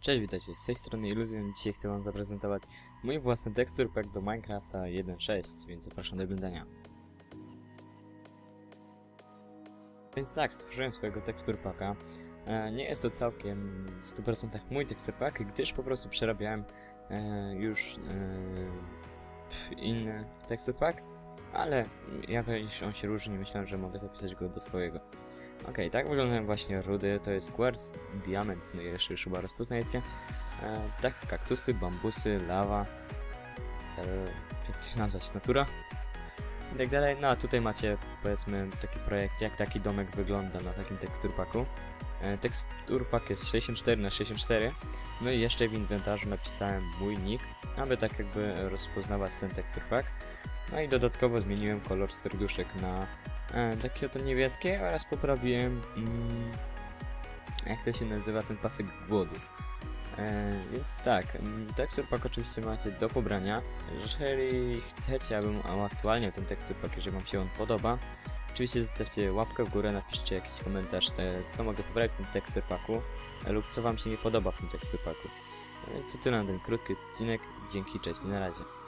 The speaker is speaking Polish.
Cześć, witajcie, z tej strony Illusion. Dzisiaj chcę wam zaprezentować mój własny tekstur pack do Minecrafta 1.6, więc zapraszam do oglądania. Więc tak, stworzyłem swojego tekstur packa. E, nie jest to całkiem w 100% mój tekstur pack, gdyż po prostu przerabiałem e, już e, inny tekstur pack, ale jakoś on się różni, myślałem, że mogę zapisać go do swojego. Okej, tak wyglądają właśnie rudy, to jest quartz, diament, no i resztę już chyba rozpoznajecie. E, tak, kaktusy, bambusy, lawa, e, jak się nazwać, natura i tak dalej. No a tutaj macie powiedzmy taki projekt, jak taki domek wygląda na takim teksturpaku. E, teksturpak jest 64 na 64 no i jeszcze w inwentarzu napisałem mój nick, aby tak jakby rozpoznawać ten teksturpak. No i dodatkowo zmieniłem kolor serduszek na e, takie oto niebieskie oraz poprawiłem mm, jak to się nazywa ten pasek głodu. E, więc tak, mm, tekstur pack oczywiście macie do pobrania. Jeżeli chcecie, abym uaktualniał ten tekstur pack, jeżeli wam się on podoba, oczywiście zostawcie łapkę w górę, napiszcie jakiś komentarz, co mogę poprawić w tym tekstur packu lub co wam się nie podoba w tym tekstur packu. E, co tyle na ten krótki odcinek. Dzięki, cześć, na razie.